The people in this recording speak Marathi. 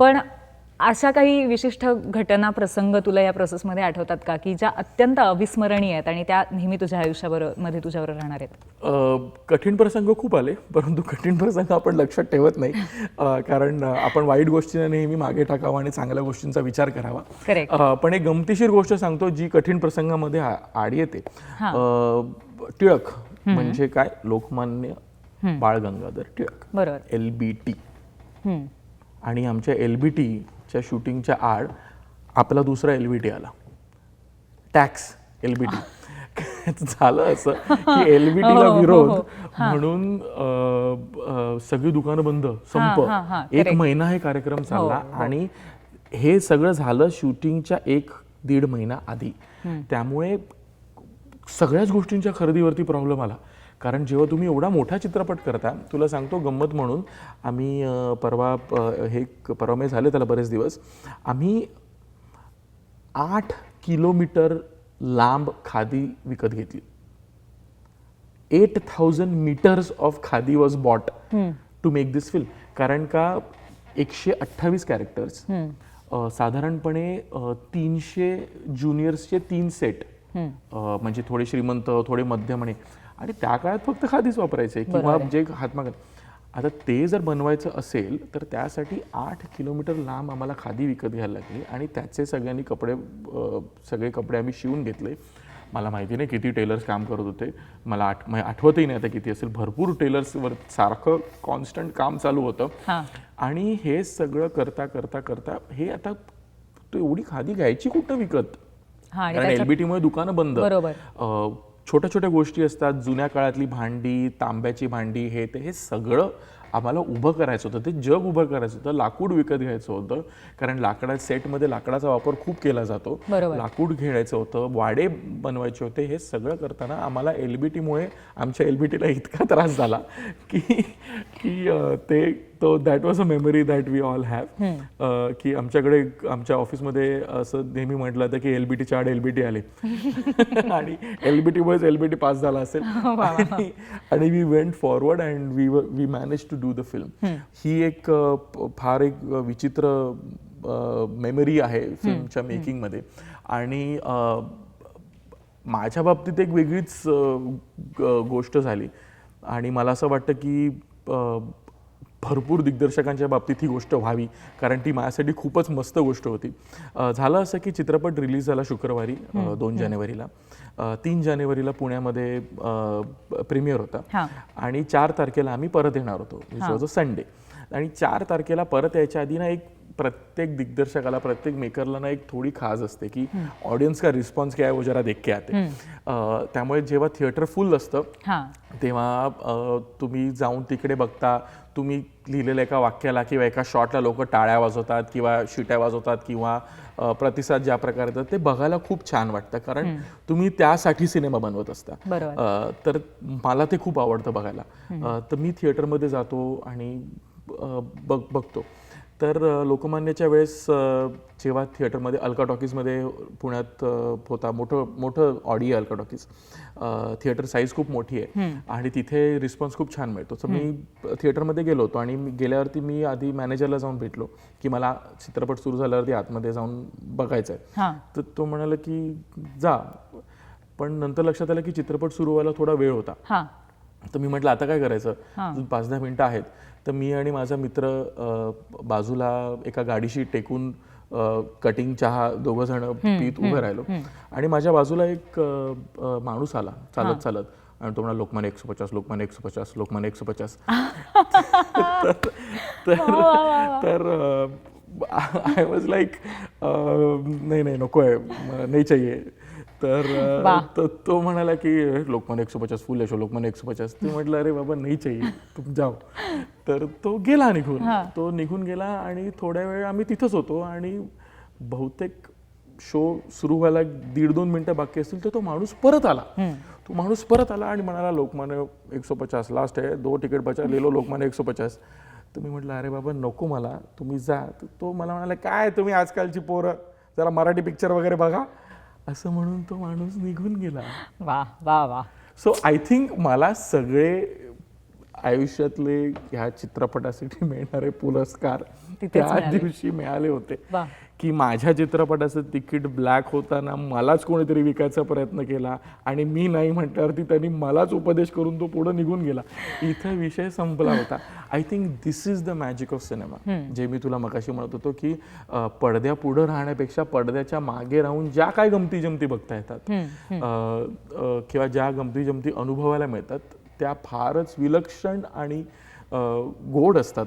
पण अशा काही विशिष्ट घटना प्रसंग तुला या प्रोसेसमध्ये आठवतात का? की ज्या अत्यंत अविस्मरणीय आहेत आणि त्या नेहमी तुझ्या आयुष्याबरोबरमध्ये तुझ्याबरोबर राहणार आहेत? कठीण प्रसंग खूप आले परंतु कठीण प्रसंग आपण लक्षात ठेवत नाही. कारण आपण वाईट गोष्टींना नेहमी मागे टाकावा आणि चांगल्या गोष्टींचा विचार करावा. पण एक गमतीशीर गोष्ट सांगतो जी कठीण प्रसंगामध्ये आड येते. टिळक. म्हणजे काय? लोकमान्य बाळ गंगाधर टिळक. बरोबर. L B T. आणि आमच्या एल बी टीच्या शूटिंगच्या आड आपला दुसरा एल बी टी आला. टॅक्स एल बी टी झालं असं की एल बी टीला विरोध म्हणून अं, अं, सगळी दुकानं बंद संप हा, हा, एक महिना हे कार्यक्रम चालला आणि हे सगळं झालं शूटिंगच्या एक दीड महिना आधी. त्यामुळे सगळ्याच गोष्टींच्या खरेदीवरती प्रॉब्लेम आला. कारण जेव्हा तुम्ही एवढा मोठा चित्रपट करता तुला सांगतो गंमत म्हणून आम्ही परवा हे परवा मे झाले त्याला बरेच दिवस. आम्ही आठ किलोमीटर लांब खादी विकत घेतली. Eight thousand meters of khadi was bought to make this film कारण का एकशे अठ्ठावीस कॅरेक्टर्स साधारणपणे तीनशे ज्युनियर्सचे तीन सेट म्हणजे थोडे श्रीमंत थोडे मध्यम आणि आणि त्या काळात फक्त खादीच वापरायचे किंवा जे हातमाग आता ते जर बनवायचं असेल तर त्यासाठी आठ किलोमीटर लांब आम्हाला खादी विकत घ्यायला लागली आणि त्याचे सगळ्यांनी कपडे सगळे कपडे आम्ही शिवून घेतले. मला माहिती नाही किती टेलर्स काम करत होते. मला आठ म्हणजे आठवतही नाही आता किती असेल. भरपूर टेलर्सवर सारखं कॉन्स्टंट काम चालू होतं. आणि हे सगळं करता करता करता हे आता तू एवढी खादी घ्यायची कुठं विकत? कारण त्याच्यात- एलबीटी मुळे दुकानं बंद बरोबर. छोट्या छोट्या गोष्टी असतात जुन्या काळातली भांडी तांब्याची भांडी हे ते हे सगळं आम्हाला उभं करायचं होतं ते जग उभं करायचं होतं लाकूड विकत घ्यायचं होतं कारण लाकडा सेटमध्ये लाकडाचा वापर खूप केला जातो. लाकूड घ्यायचं होतं वाडे बनवायचे होते हे सगळं करताना आम्हाला एलबीटीमुळे आमच्या एलबीटीला इतका त्रास झाला की की ते तो that was a memory that we all have की आमच्याकडे आमच्या ऑफिसमध्ये असं नेहमी म्हटलं होतं की एलबीटीच्या आड एलबीटी आले. आणि एलबीटीमुळेच एलबीटी पास झाला असेल. आणि- we went forward and we we manage to do the film ही एक फार एक विचित्र मेमरी आहे फिल्मच्या मेकिंगमध्ये आणि माझ्या बाबतीत एक वेगळीच गोष्ट झाली. आणि मला असं वाटतं की भरपूर दिग्दर्शकांच्या बाबतीत ही गोष्ट व्हावी कारण ती माझ्यासाठी खूपच मस्त गोष्ट होती. झालं असं की चित्रपट रिलीज झाला शुक्रवारी दोन जानेवारीला. तीन जानेवारीला पुण्यामध्ये प्रीमियर होता. आणि चार तारखेला आम्ही परत येणार होतो विच वॉज अ संडे आणि चार तारखेला परत यायच्या आधी ना एक प्रत्येक दिग्दर्शकाला प्रत्येक मेकरला ना एक थोडी खाज असते की ऑडियन्स का रिस्पॉन्स क्या वो जरा देख के आते. त्यामुळे जेव्हा थिएटर फुल असतं तेव्हा तुम्ही जाऊन तिकडे बघता तुम्ही लिहिलेल्या एका वाक्याला किंवा एका शॉटला लोक टाळ्या वाजवतात किंवा शिट्या वाजवतात किंवा प्रतिसाद ज्या प्रकारे देतात ते बघायला खूप छान वाटतं. कारण तुम्ही त्यासाठी सिनेमा बनवत असता. तर मला ते खूप आवडतं बघायला. तर मी थिएटरमध्ये जातो आणि बघ बघतो. तर लोकमान्याच्या वेळेस जेव्हा थिएटरमध्ये अल्का टॉकीजमध्ये पुण्यात होता मोठं मोठं ऑडी आहे अल्का टॉकीज थिएटर साईज खूप मोठी आहे. आणि तिथे रिस्पॉन्स खूप छान मिळतो. तर मी थिएटरमध्ये गेलो होतो आणि गेल्यावरती मी आधी मॅनेजरला जाऊन भेटलो की मला चित्रपट सुरू झाल्यावरती आतमध्ये जाऊन बघायचं आहे. तर तो म्हणाला की जा. पण नंतर लक्षात आलं की चित्रपट सुरू व्हायला थोडा वेळ होता. तर मी म्हटलं आता काय करायचं. अजून पाच दहा मिनटं आहेत. तर मी आणि माझा मित्र बाजूला एका गाडीशी टेकून कटिंग चहा दोघं जण पीत उभे राहिलो. आणि माझ्या बाजूला एक माणूस आला चालत चालत. आणि तो म्हणा लोकमान्य एकशे पचास लोकमान्य एकशे पचास लोकमान्य एकशे पचास. तर तर आय वॉज लाईक नाही नाही नको आहे. नाही चाहिए तर तो म्हणाला की लोकमान्य एकशे पचास फुल यशो लोकमान्य एकशे पचास. ते म्हटलं अरे बाबा नाही चाहिए तुम जाओ. तर तो गेला निघून. तो निघून गेला आणि थोड्या वेळ आम्ही तिथंच होतो आणि बहुतेक शो सुरू व्हायला दीड दोन मिनिटं बाकी असतील तर तो माणूस परत आला. तो माणूस परत आला आणि म्हणाला लोकमान्य एकशे पचास लास्ट आहे दो तिकीट बचा लेलो लोकमान्य एकशे पचास. तर मी म्हटलं अरे बाबा नको मला तुम्ही जा. तो मला म्हणाला काय तुम्ही आजकालची पोरं जरा मराठी पिक्चर वगैरे बघा. असं म्हणून तो माणूस निघून गेला. वा वा वा. सो आय थिंक मला सगळे आयुष्यातले ह्या चित्रपटासाठी मिळणारे पुरस्कार त्या. दिवशी मिळाले होते. की माझ्या चित्रपटाचं तिकीट ब्लॅक होताना मलाच कोणीतरी विकायचा प्रयत्न केला आणि मी नाही म्हटल्यावरती त्यांनी मलाच उपदेश करून तो पुढे निघून गेला. इथं विषय संपला होता. I think this is the magic of cinema जे मी तुला मगाशी म्हणत होतो की पडद्या पुढं राहण्यापेक्षा पडद्याच्या मागे राहून ज्या काय गमती जमती बघता येतात किंवा ज्या गमती जमती अनुभवायला मिळतात त्या फारच विलक्षण आणि गोड असतात.